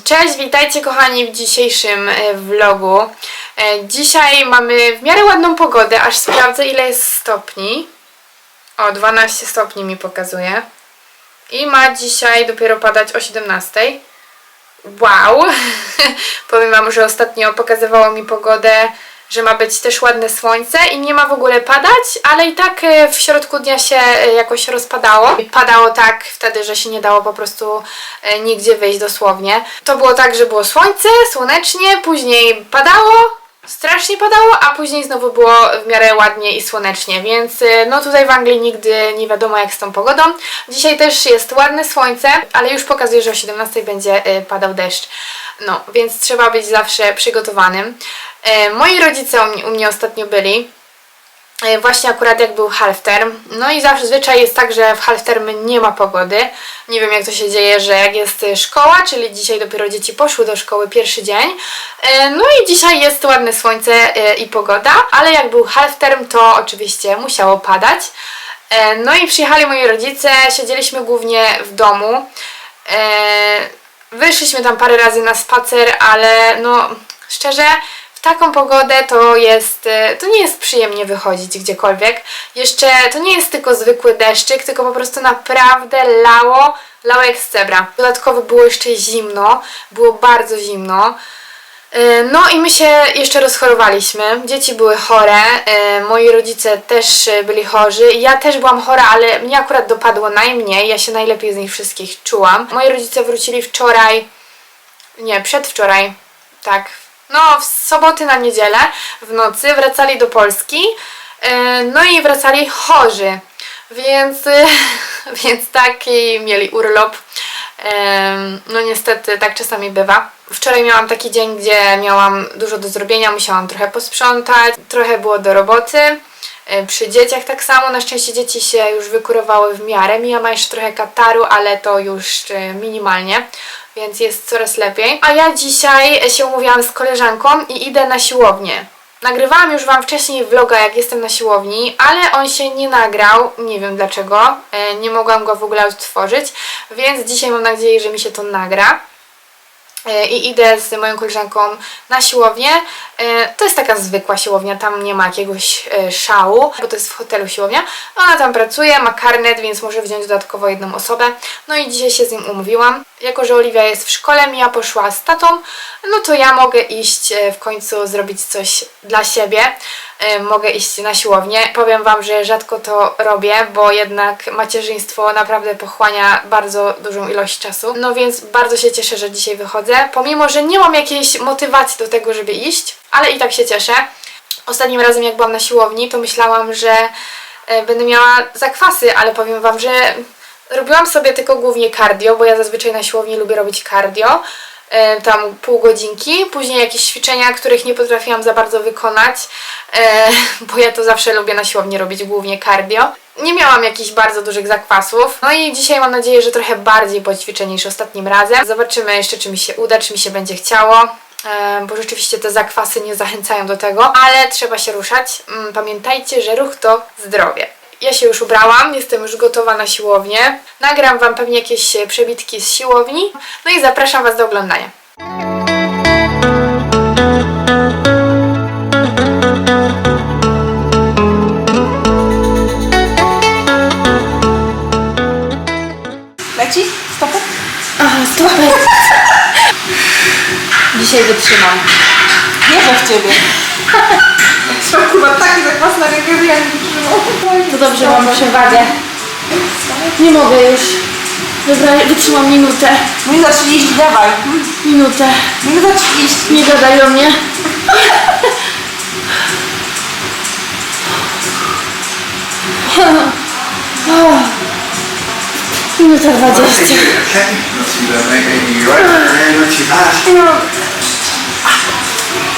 Cześć, witajcie kochani w dzisiejszym e, vlogu. E, Dzisiaj mamy w miarę ładną pogodę, aż sprawdzę ile jest stopni. O, 12 stopni mi pokazuje. I ma dzisiaj dopiero padać o 17. Wow! Powiem wam, że ostatnio pokazywało mi pogodę, że ma być też ładne słońce i nie ma w ogóle padać, ale i tak e, w środku dnia się e, jakoś rozpadało. Padało tak wtedy, że się nie dało po prostu e, nigdzie wyjść dosłownie. To było tak, że było słońce, słonecznie, później padało, strasznie padało, a później znowu było w miarę ładnie i słonecznie, więc e, no tutaj w Anglii nigdy nie wiadomo jak z tą pogodą. Dzisiaj też jest ładne słońce, ale już pokazuje, że o 17 będzie e, padał deszcz. No, więc trzeba być zawsze przygotowanym. E, Moi rodzice u mnie, ostatnio byli, właśnie akurat jak był half term. No i zawsze zwyczaj jest tak, że w half term nie ma pogody. Nie wiem jak to się dzieje, że jak jest e, szkoła, czyli dzisiaj dopiero dzieci poszły do szkoły pierwszy dzień. e, No i dzisiaj jest ładne słońce e, i pogoda, ale jak był half term, to oczywiście musiało padać. E, No i przyjechali moi rodzice, siedzieliśmy głównie w domu. E, Wyszliśmy tam parę razy na spacer, ale no szczerze, taką pogodę to jest, e, to nie jest przyjemnie wychodzić gdziekolwiek. Jeszcze to nie jest tylko zwykły deszczyk, tylko po prostu naprawdę lało, lało jak z cebra. Dodatkowo było jeszcze zimno, było bardzo zimno. E, No i my się jeszcze rozchorowaliśmy. Dzieci były chore, e, moi rodzice też byli chorzy. Ja też byłam chora, ale mnie akurat dopadło najmniej. Ja się najlepiej z nich wszystkich czułam. Moi rodzice wrócili wczoraj, nie, przedwczoraj, tak, no w soboty na niedzielę w nocy wracali do Polski. e, No i wracali chorzy. Więc, e, więc taki mieli urlop. No niestety tak czasami bywa. Wczoraj miałam taki dzień, gdzie miałam dużo do zrobienia, musiałam trochę posprzątać, trochę było do roboty. E, Przy dzieciach tak samo, na szczęście dzieci się już wykurowały w miarę. Mija ma jeszcze trochę kataru, ale to już e, minimalnie, więc jest coraz lepiej. A ja dzisiaj się umówiłam z koleżanką i idę na siłownię. Nagrywałam już Wam wcześniej vloga, jak jestem na siłowni, ale on się nie nagrał, nie wiem dlaczego, e, nie mogłam go w ogóle odtworzyć, więc dzisiaj mam nadzieję, że mi się to nagra. E, I idę z moją koleżanką na siłownię. E, To jest taka zwykła siłownia, tam nie ma jakiegoś e, szału, bo to jest w hotelu siłownia. Ona tam pracuje, ma karnet, więc może wziąć dodatkowo jedną osobę. No i dzisiaj się z nim umówiłam. Jako, że Oliwia jest w szkole, Mia poszła z tatą, no to ja mogę iść w końcu zrobić coś dla siebie. E, Mogę iść na siłownię. Powiem Wam, że rzadko to robię, bo jednak macierzyństwo naprawdę pochłania bardzo dużą ilość czasu. No więc bardzo się cieszę, że dzisiaj wychodzę. Pomimo, że nie mam jakiejś motywacji do tego, żeby iść, ale i tak się cieszę. Ostatnim razem, jak byłam na siłowni, to myślałam, że e, będę miała zakwasy, ale powiem Wam, że robiłam sobie tylko głównie cardio, bo ja zazwyczaj na siłowni lubię robić cardio. E, Tam pół godzinki, później jakieś ćwiczenia, których nie potrafiłam za bardzo wykonać, e, bo ja to zawsze lubię na siłowni robić głównie cardio. Nie miałam jakichś bardzo dużych zakwasów. No i dzisiaj mam nadzieję, że trochę bardziej poćwiczę niż ostatnim razem. Zobaczymy jeszcze, czy mi się uda, czy mi się będzie chciało. E, Bo rzeczywiście te zakwasy nie zachęcają do tego, ale trzeba się ruszać. Mm, Pamiętajcie, że ruch to zdrowie. Ja się już ubrałam, jestem już gotowa na siłownię. Nagram Wam pewnie jakieś e, przebitki z siłowni. No i zapraszam Was do oglądania. Leci? Stopy? Aha, stopy. Dzisiaj wytrzymam. Wierzę w ciebie. No dobrze, mam przewagę. Nie mogę już. Dobra, wytrzymam minutę. Minuta 30, dawaj. Minutę. Minuta 30. Nie gadaj do mnie. Minuta 20.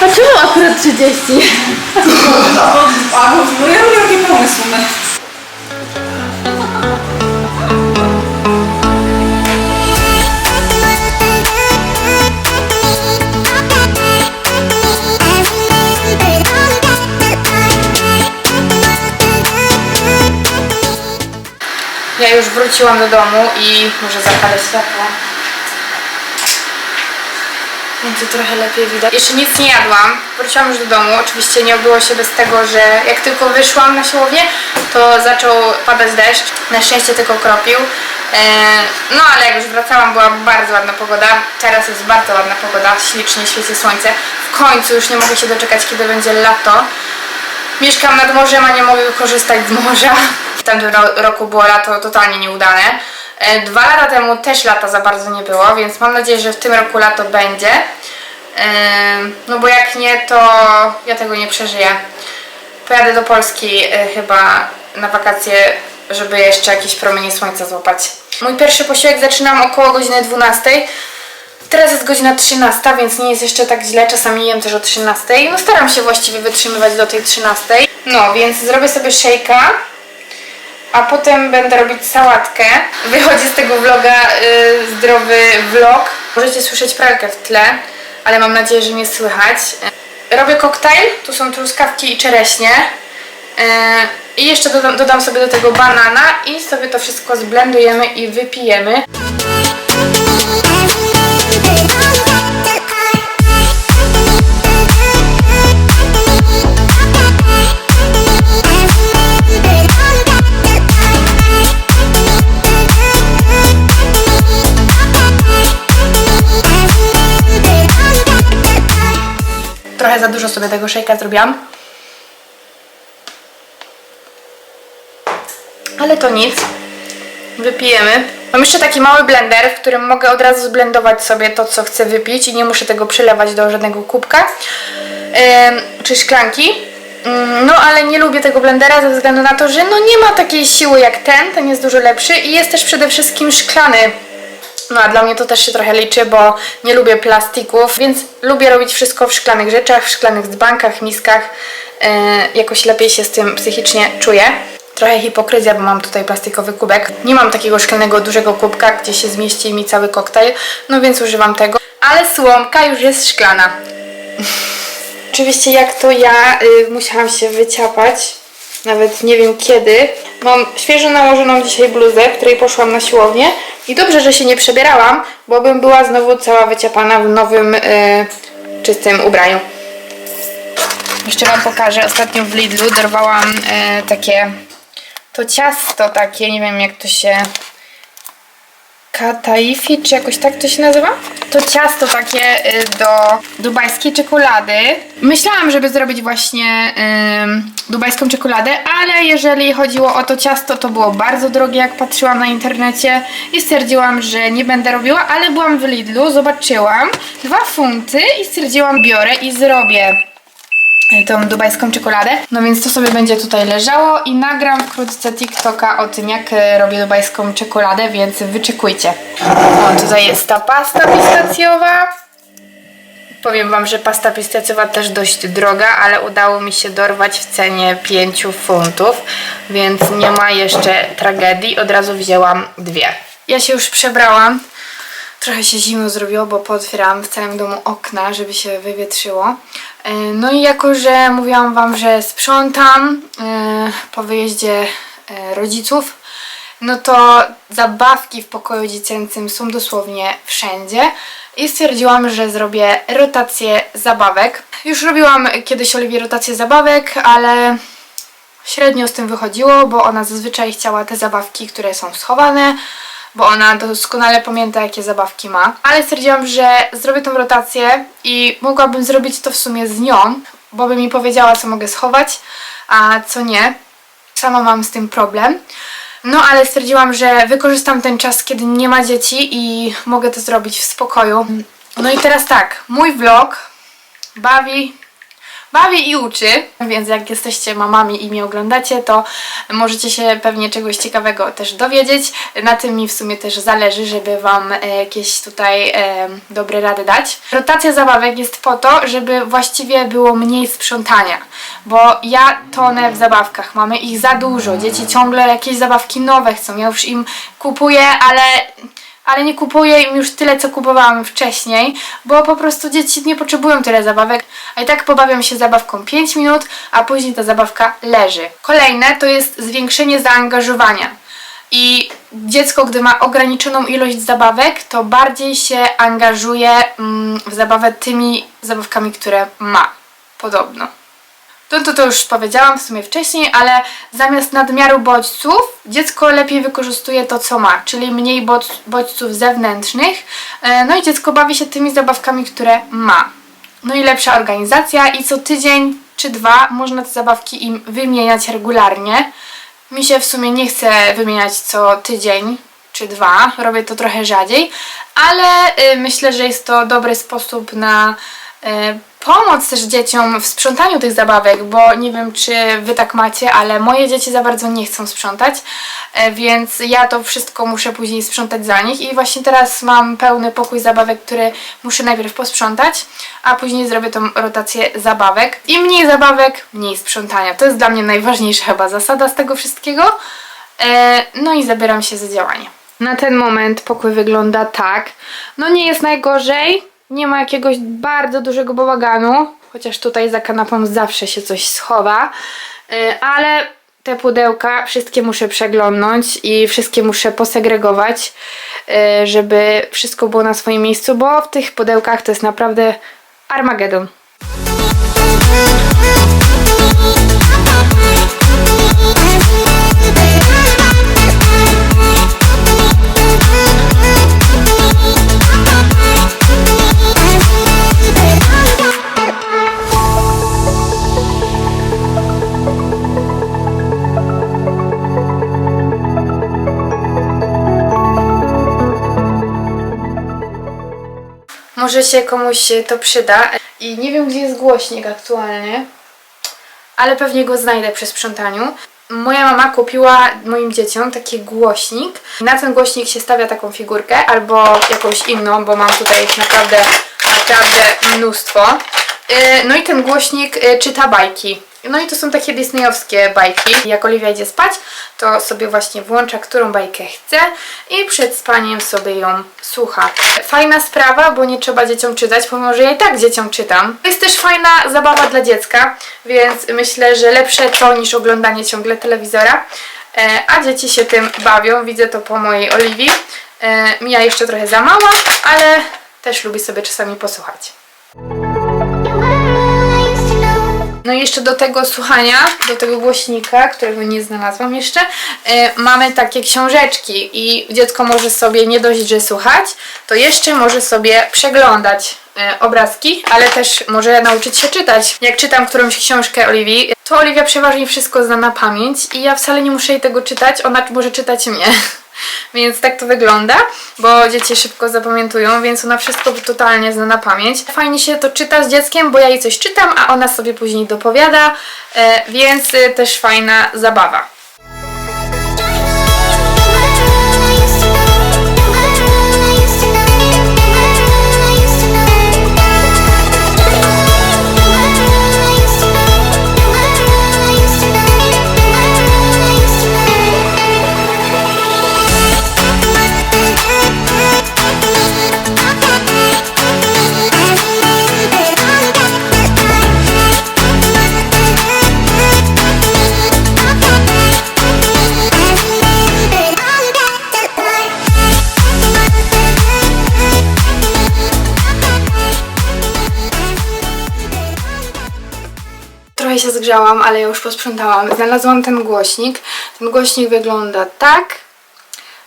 A czemu akurat 30? A, bo no ja lubię takie pomysły. no. Ja już wróciłam do domu i może zapalę światło. To trochę lepiej widać. Jeszcze nic nie jadłam. Wróciłam już do domu. Oczywiście nie obyło się bez tego, że jak tylko wyszłam na siłownię, to zaczął padać deszcz. Na szczęście tylko kropił. E, No ale jak już wracałam, była bardzo ładna pogoda. Teraz jest bardzo ładna pogoda. Ślicznie świeci słońce. W końcu już nie mogę się doczekać, kiedy będzie lato. Mieszkam nad morzem, a nie mogę korzystać z morza. W tamtym ro- roku było lato totalnie nieudane. E, Dwa lata temu też lata za bardzo nie było, więc mam nadzieję, że w tym roku lato będzie. E, No bo jak nie, to ja tego nie przeżyję. Pojadę do Polski e, chyba na wakacje, żeby jeszcze jakieś promienie słońca złapać. Mój pierwszy posiłek zaczynam około godziny 12. Teraz jest godzina 13, więc nie jest jeszcze tak źle. Czasami jem też o 13. No staram się właściwie wytrzymywać do tej 13. No, więc zrobię sobie szejka, a potem będę robić sałatkę. Wychodzi z tego vloga y, zdrowy vlog. Możecie słyszeć pralkę w tle, ale mam nadzieję, że mnie słychać. Robię koktajl, tu są truskawki i czereśnie. Y, I jeszcze dodam, dodam sobie do tego banana i sobie to wszystko zblendujemy i wypijemy. Sobie tego szejka zrobiłam. Ale to nic. Wypijemy. Mam jeszcze taki mały blender, w którym mogę od razu zblendować sobie to, co chcę wypić i nie muszę tego przylewać do żadnego kubka em, czy szklanki. Mm, No ale nie lubię tego blendera ze względu na to, że no nie ma takiej siły jak ten, ten jest dużo lepszy i jest też przede wszystkim szklany. No a dla mnie to też się trochę liczy, bo nie lubię plastików, więc lubię robić wszystko w szklanych rzeczach, w szklanych dzbankach, miskach. Yy, jakoś lepiej się z tym psychicznie czuję. Trochę hipokryzja, bo mam tutaj plastikowy kubek. Nie mam takiego szklanego dużego kubka, gdzie się zmieści mi cały koktajl, no więc używam tego. Ale słomka już jest szklana. Oczywiście jak to ja y, musiałam się wyciapać, nawet nie wiem kiedy. Mam świeżo nałożoną dzisiaj bluzę, w której poszłam na siłownię i dobrze, że się nie przebierałam, bo bym była znowu cała wyciapana w nowym, y, czystym ubraniu. Jeszcze Wam pokażę, ostatnio w Lidlu dorwałam y, takie, to ciasto takie, nie wiem jak to się Kataifi, czy jakoś tak to się nazywa? To ciasto takie y, do dubajskiej czekolady. Myślałam, żeby zrobić właśnie dubajską czekoladę, ale jeżeli chodziło o to ciasto, to było bardzo drogie, jak patrzyłam na internecie i stwierdziłam, że nie będę robiła, ale byłam w Lidlu, zobaczyłam dwa funty i stwierdziłam, biorę i zrobię tą dubajską czekoladę. No więc to sobie będzie tutaj leżało i nagram wkrótce TikToka o tym, jak e, robię dubajską czekoladę, więc wyczekujcie. O, tutaj jest ta pasta pistacjowa. Powiem Wam, że pasta pistacjowa też dość droga, ale udało mi się dorwać w cenie 5 funtów, więc nie ma jeszcze tragedii. Od razu wzięłam dwie. Ja się już przebrałam. Trochę się zimno zrobiło, bo pootwierałam w całym domu okna, żeby się wywietrzyło. E, No i jako, że mówiłam Wam, że sprzątam e, po wyjeździe e, rodziców, no to zabawki w pokoju dziecięcym są dosłownie wszędzie i stwierdziłam, że zrobię rotację zabawek. Już robiłam kiedyś Oliwie rotację zabawek, ale średnio z tym wychodziło, bo ona zazwyczaj chciała te zabawki, które są schowane, bo ona doskonale pamięta, jakie zabawki ma. Ale stwierdziłam, że zrobię tą rotację i mogłabym zrobić to w sumie z nią, bo by mi powiedziała, co mogę schować, a co nie. Sama mam z tym problem. No, ale stwierdziłam, że wykorzystam ten czas, kiedy nie ma dzieci i mogę to zrobić w spokoju. No i teraz tak, mój vlog bawi bawi i uczy, więc jak jesteście mamami i mnie oglądacie, to możecie się pewnie czegoś ciekawego też dowiedzieć. Na tym mi w sumie też zależy, żeby Wam e, jakieś tutaj e, dobre rady dać. Rotacja zabawek jest po to, żeby właściwie było mniej sprzątania, bo ja tonę w zabawkach, mamy ich za dużo, dzieci ciągle jakieś zabawki nowe chcą, ja już im kupuję, ale ale nie kupuję im już tyle, co kupowałam wcześniej, bo po prostu dzieci nie potrzebują tyle zabawek, a i tak pobawiam się zabawką 5 minut, a później ta zabawka leży. Kolejne to jest zwiększenie zaangażowania. I dziecko, gdy ma ograniczoną ilość zabawek, to bardziej się angażuje mm, w zabawę tymi zabawkami, które ma. Podobno. No to to już powiedziałam w sumie wcześniej, ale zamiast nadmiaru bodźców, dziecko lepiej wykorzystuje to, co ma, czyli mniej bodź- bodźców zewnętrznych. E, No i dziecko bawi się tymi zabawkami, które ma. No i lepsza organizacja i co tydzień czy dwa można te zabawki im wymieniać regularnie. Mi się w sumie nie chce wymieniać co tydzień czy dwa, robię to trochę rzadziej, ale y, myślę, że jest to dobry sposób na pomoc też dzieciom w sprzątaniu tych zabawek, bo nie wiem czy wy tak macie, ale moje dzieci za bardzo nie chcą sprzątać, e, więc ja to wszystko muszę później sprzątać za nich i właśnie teraz mam pełny pokój zabawek, który muszę najpierw posprzątać, a później zrobię tą rotację zabawek. Im mniej zabawek, mniej sprzątania. To jest dla mnie najważniejsza chyba zasada z tego wszystkiego. E, No i zabieram się za działanie. Na ten moment pokój wygląda tak. No nie jest najgorzej. Nie ma jakiegoś bardzo dużego bałaganu. Chociaż tutaj za kanapą zawsze się coś schowa. E, Ale te pudełka wszystkie muszę przeglądnąć i wszystkie muszę posegregować, e, żeby wszystko było na swoim miejscu, bo w tych pudełkach to jest naprawdę Armagedon. Może się komuś to przyda. I nie wiem, gdzie jest głośnik aktualnie, ale pewnie go znajdę przy sprzątaniu. Moja mama kupiła moim dzieciom taki głośnik. Na ten głośnik się stawia taką figurkę albo jakąś inną, bo mam tutaj ich naprawdę, naprawdę mnóstwo. Yy, No i ten głośnik yy, czyta bajki. No i to są takie disneyowskie bajki. Jak Oliwia idzie spać, to sobie właśnie włącza, którą bajkę chce i przed spaniem sobie ją słucha. Fajna sprawa, bo nie trzeba dzieciom czytać, pomimo że ja i tak dzieciom czytam. To jest też fajna zabawa dla dziecka, więc myślę, że lepsze to niż oglądanie ciągle telewizora. E, A dzieci się tym bawią, widzę to po mojej Oliwii. E, Mija jeszcze trochę za mała, ale też lubi sobie czasami posłuchać. No i jeszcze do tego słuchania, do tego głośnika, którego nie znalazłam jeszcze, e, mamy takie książeczki i dziecko może sobie nie dość, że słuchać, to jeszcze może sobie przeglądać e, obrazki, ale też może nauczyć się czytać. Jak czytam którąś książkę Oliwii, to Oliwia przeważnie wszystko zna na pamięć i ja wcale nie muszę jej tego czytać, ona może czytać mnie. Więc tak to wygląda, bo dzieci szybko zapamiętują, więc ona wszystko totalnie zna na pamięć. Fajnie się to czyta z dzieckiem, bo ja jej coś czytam, a ona sobie później dopowiada, e, więc e, też fajna zabawa. Trochę się zgrzałam, ale ja już posprzątałam. Znalazłam ten głośnik. Ten głośnik wygląda tak.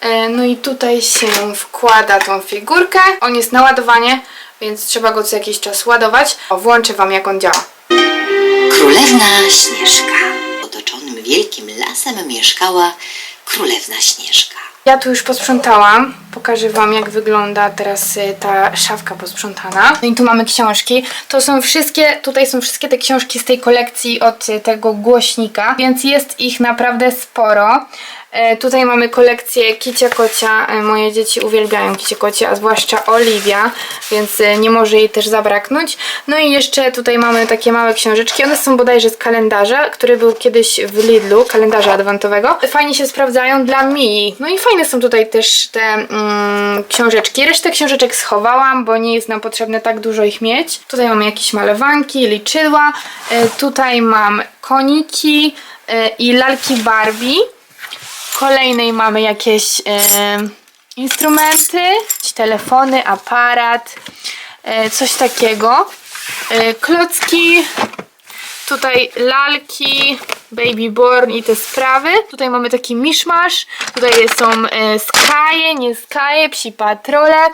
E, No i tutaj się wkłada tą figurkę. On jest na ładowanie, więc trzeba go co jakiś czas ładować. O, włączę Wam jak on działa. Królewna Śnieżka. Otoczonym wielkim lasem mieszkała królewna Śnieżka. Ja tu już posprzątałam. Pokażę Wam, jak wygląda teraz y, ta szafka posprzątana. No i tu mamy książki. To są wszystkie, tutaj są wszystkie te książki z tej kolekcji od y, tego głośnika, więc jest ich naprawdę sporo. E, Tutaj mamy kolekcję Kicia Kocia. E, Moje dzieci uwielbiają Kicie Kocie, a zwłaszcza Oliwia, więc e, nie może jej też zabraknąć. No i jeszcze tutaj mamy takie małe książeczki. One są bodajże z kalendarza, który był kiedyś w Lidlu, kalendarza adwentowego. Fajnie się sprawdzają dla Mii. No i fajne są tutaj też te mm, książeczki. Resztę książeczek schowałam, bo nie jest nam potrzebne tak dużo ich mieć. Tutaj mamy jakieś malowanki, liczydła. E, Tutaj mam koniki i lalki Barbie. Kolejnej mamy jakieś e, instrumenty, telefony, aparat, e, coś takiego. E, klocki, tutaj lalki, baby born i te sprawy. Tutaj mamy taki miszmasz. Tutaj są e, skaje, nie skaje, psi patrole.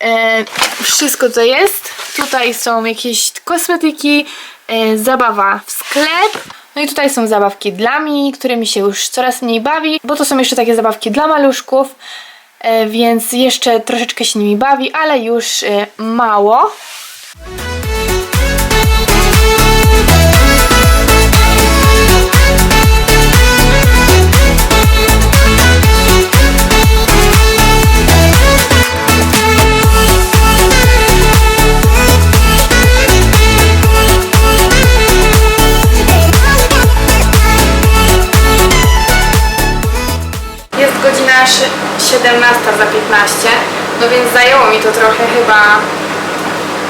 E, wszystko co jest. Tutaj są jakieś kosmetyki, e, zabawa w sklep. No i tutaj są zabawki dla mnie, którymi się już coraz mniej bawi, bo to są jeszcze takie zabawki dla maluszków, e, więc jeszcze troszeczkę się nimi bawi, ale już e, mało. 15, no więc zajęło mi to trochę chyba.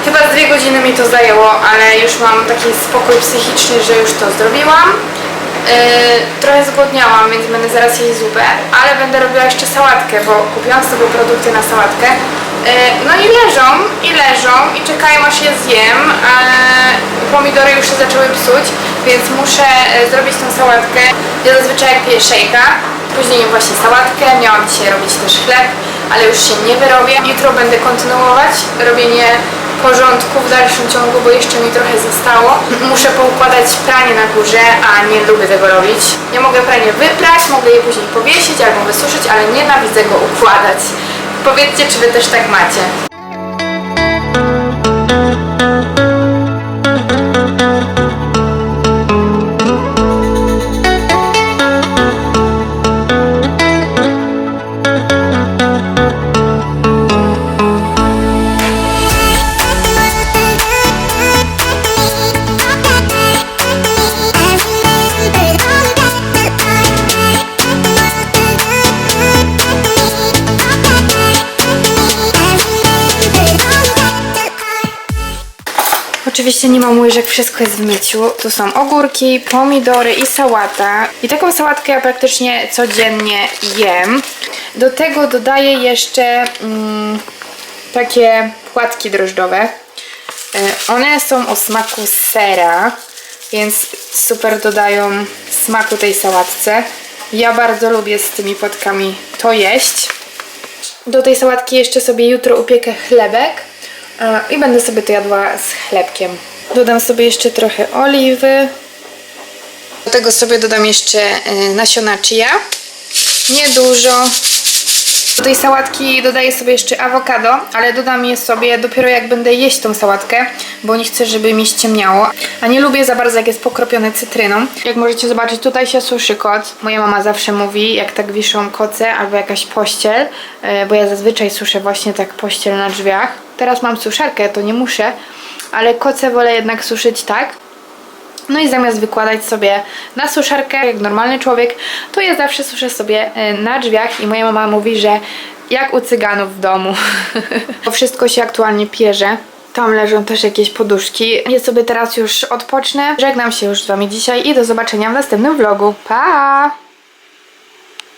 Chyba dwie godziny mi to zajęło, ale już mam taki spokój psychiczny, że już to zrobiłam. Yy, trochę zgłodniałam, więc będę zaraz jeść zupę, ale będę robiła jeszcze sałatkę, bo kupiłam sobie produkty na sałatkę. Yy, no i leżą, i leżą, i czekają aż je zjem. Yy, pomidory już się zaczęły psuć, więc muszę yy, zrobić tą sałatkę. Ja zazwyczaj piję szejka, później właśnie sałatkę, miałam dzisiaj robić też chleb, ale już się nie wyrobię. Jutro będę kontynuować robienie porządku w dalszym ciągu, bo jeszcze mi trochę zostało. Muszę poukładać pranie na górze, a nie lubię tego robić. Nie mogę pranie wyprać, mogę je później powiesić albo wysuszyć, ale nienawidzę go układać. Powiedzcie, czy wy też tak macie. Oczywiście nie mam łyżek, wszystko jest w myciu. Tu są ogórki, pomidory i sałata. I taką sałatkę ja praktycznie codziennie jem. Do tego dodaję jeszcze mm, takie płatki drożdżowe. E, One są o smaku sera, więc super dodają smaku tej sałatce. Ja bardzo lubię z tymi płatkami to jeść. Do tej sałatki jeszcze sobie jutro upiekę chlebek i będę sobie to jadła z chlebkiem. Dodam sobie jeszcze trochę oliwy. Do tego sobie dodam jeszcze e, nasiona chia. Niedużo. Do tej sałatki dodaję sobie jeszcze awokado, ale dodam je sobie dopiero jak będę jeść tą sałatkę, bo nie chcę, żeby mi ściemniało. A nie lubię za bardzo jak jest pokropione cytryną. Jak możecie zobaczyć, tutaj się suszy kot. Moja mama zawsze mówi, jak tak wiszą koce albo jakaś pościel, e, bo ja zazwyczaj suszę właśnie tak pościel na drzwiach. Teraz mam suszarkę, to nie muszę, ale koce wolę jednak suszyć tak. No i zamiast wykładać sobie na suszarkę, jak normalny człowiek, to ja zawsze suszę sobie e, na drzwiach i moja mama mówi, że jak u cyganów w domu. Bo wszystko się aktualnie pierze. Tam leżą też jakieś poduszki. Ja sobie teraz już odpocznę. Żegnam się już z Wami dzisiaj i do zobaczenia w następnym vlogu. Pa!